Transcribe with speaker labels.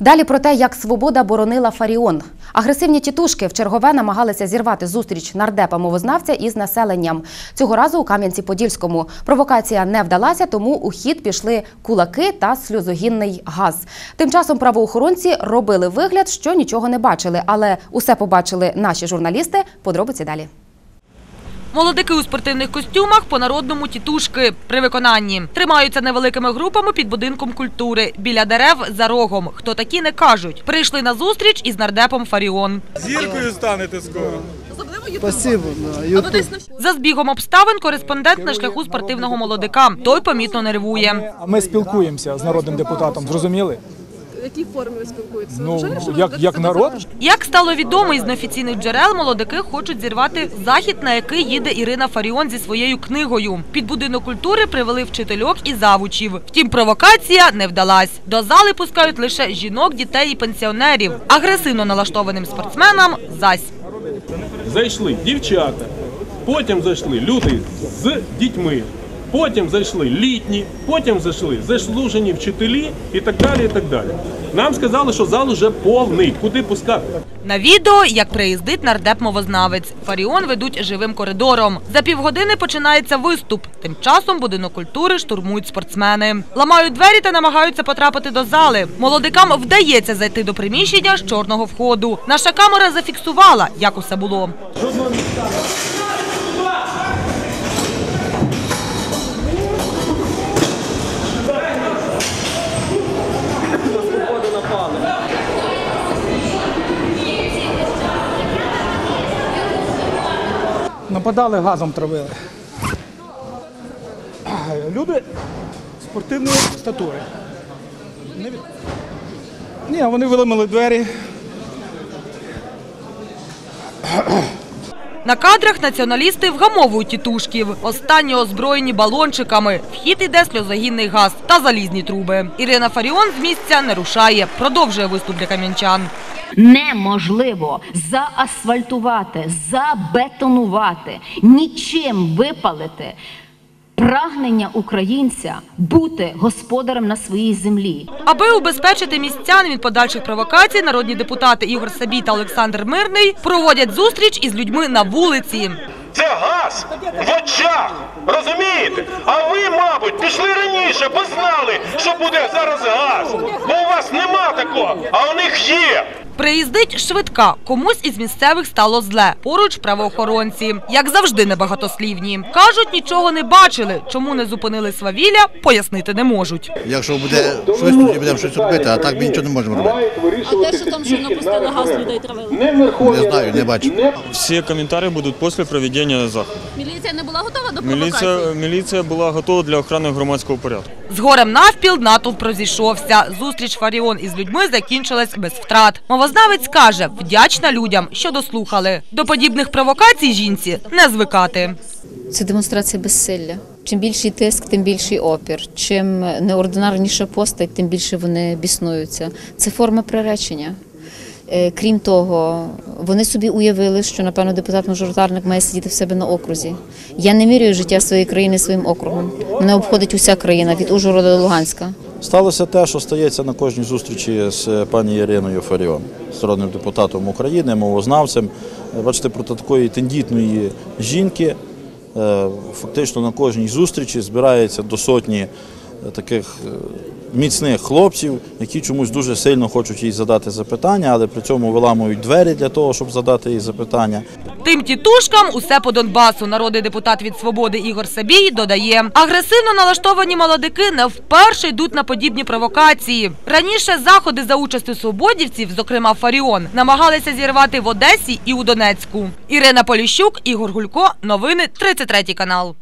Speaker 1: Далі про те, як свобода боронила Фаріон. Агресивні тітушки в чергове намагалися зірвати зустріч нардепа мовознавця із населенням. Цього разу у Кам'янці-Подільському провокація не вдалася, тому у хід пішли кулаки та сльозогінний газ. Тим часом правоохоронці робили вигляд, що нічого не бачили, але усе побачили наші журналісти. Подробиці далі.
Speaker 2: Молодики у спортивних костюмах по народному тітушки при виконанні тримаються невеликими групами під будинком культури біля дерев за рогом. Хто такі не кажуть. Прийшли на зустріч із нардепом Фаріон.
Speaker 3: Зіркою станете скоро.
Speaker 4: Спасибо, Ютуб.
Speaker 2: За збігом обставин кореспондент на шляху спортивного молодика. Той помітно нервує.
Speaker 5: Ми спілкуємося з народним депутатом. Зрозуміли?
Speaker 6: В якій формі ви спілкуєтеся?
Speaker 5: Ну
Speaker 6: Вже вирішили
Speaker 5: як, як народ?
Speaker 2: Як стало відомо із неофіційних джерел, молодики хочуть зірвати захід, на який їде Ірина Фаріон зі своєю книгою. Під будинок культури привели вчительок і завучів. Втім, провокація не вдалась. До зали пускають лише жінок, дітей і пенсіонерів. Агресивно налаштованим спортсменам зась.
Speaker 3: Зайшли дівчата, потім зайшли люди з дітьми, потім зайшли літні, потім зайшли заслужені вчителі і так далі. і так далі. Нам сказали, що зал уже повний. Куди пускати?
Speaker 2: На відео, як приїздить нардеп-мовознавець. Фаріон ведуть живим коридором. За півгодини починається виступ. Тим часом будинок культури штурмують спортсмени. Ламають двері та намагаються потрапити до зали. Молодикам вдається зайти до приміщення з чорного входу. Наша камера зафіксувала, як усе було.
Speaker 5: Нападали газом травили. Люди спортивної статури. Ні, вони виламали двері.
Speaker 2: На кадрах націоналісти вгамовують тітушків. Останні озброєні балончиками. Вхід іде сльозогінний газ та залізні труби. Ірина Фаріон з місця не рушає. Продовжує виступ для кам'янчан.
Speaker 7: Неможливо заасфальтувати, забетонувати, нічим випалити прагнення українця бути господарем на своїй землі.
Speaker 2: Аби убезпечити містян від подальших провокацій, народні депутати Ігор Сабій та Олександр Мирний проводять зустріч із людьми на вулиці.
Speaker 8: Це газ в очах. Розумієте? А ви, мабуть, пішли раніше, бо знали, що буде зараз газ. Бо у вас нема такого, а у них є.
Speaker 2: Приїздить швидка. Комусь із місцевих стало зле. Поруч правоохоронці. Як завжди, небагатослівні. Кажуть, нічого не бачили. Чому не зупинили свавілля, пояснити не можуть.
Speaker 9: Якщо буде щось, тоді будемо щось робити, а так ми нічого не можемо робити.
Speaker 6: А те, що там що напустили газ, людей травили.
Speaker 9: Не знаю, не бачу.
Speaker 10: Все комментарии будут после проведения захода.
Speaker 6: Міліція не була готова до
Speaker 10: Міліція, міліція була готова для охорони громадського порядку.
Speaker 2: Згорем навпіл натовп розійшовся. Зустріч Фаріон із людьми закінчилась без втрат. Мовознавець каже, вдячна людям, що дослухали. До подібних провокацій жінці не звикати.
Speaker 11: Це демонстрація безсилля. Чим більший тиск, тим більший опір. Чим неординарніша постать, тим більше вони біснуються. Це форма приречення. Е, Крім того, вони собі уявили, що напевно депутат-мажоритарник має сидіти в себе на окрузі. Я не міряю життя своєї країни своїм округом. Мене обходить уся країна від Ужгорода до Луганська.
Speaker 12: Сталося те, що стається на кожній зустрічі з пані Іриною Фаріон, народним депутатом України, мовознавцем. Е, Бачите, проти такої тендітної жінки е, фактично на кожній зустрічі збирається до сотні таких е, міцних хлопців, які чомусь дуже сильно хочуть їй задати запитання, але при цьому виламують двері для того, щоб задати їй запитання.
Speaker 2: Тим тітушкам усе по Донбасу. Народний депутат від свободи Ігор Сабій додає, агресивно налаштовані молодики не вперше йдуть на подібні провокації. Раніше заходи за участю свободівців, зокрема Фаріон, намагалися зірвати в Одесі і у Донецьку. Ірина Поліщук, Ігор Гулько. Новини 33 канал.